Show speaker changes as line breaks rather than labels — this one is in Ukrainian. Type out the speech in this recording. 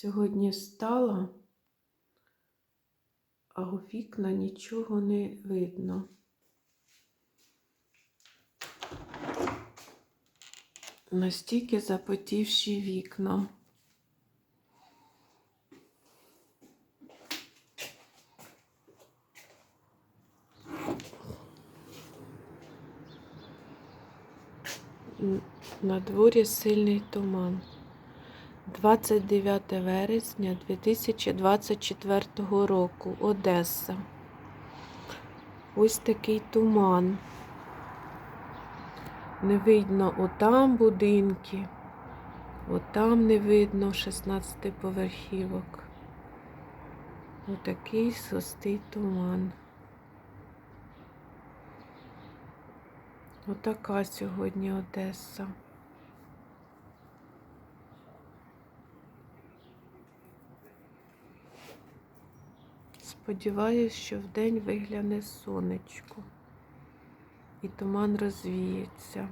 Сьогодні встала, а у вікна нічого не видно. Настільки запотівші вікна. На дворі сильний туман. 29 вересня 2024 року. Одеса. Ось такий туман. Не видно отам будинки, отам не видно 16 поверхівок. Отакий сустий туман. Отака сьогодні Одеса. Сподіваюсь, що вдень вигляне сонечко і туман розвіється.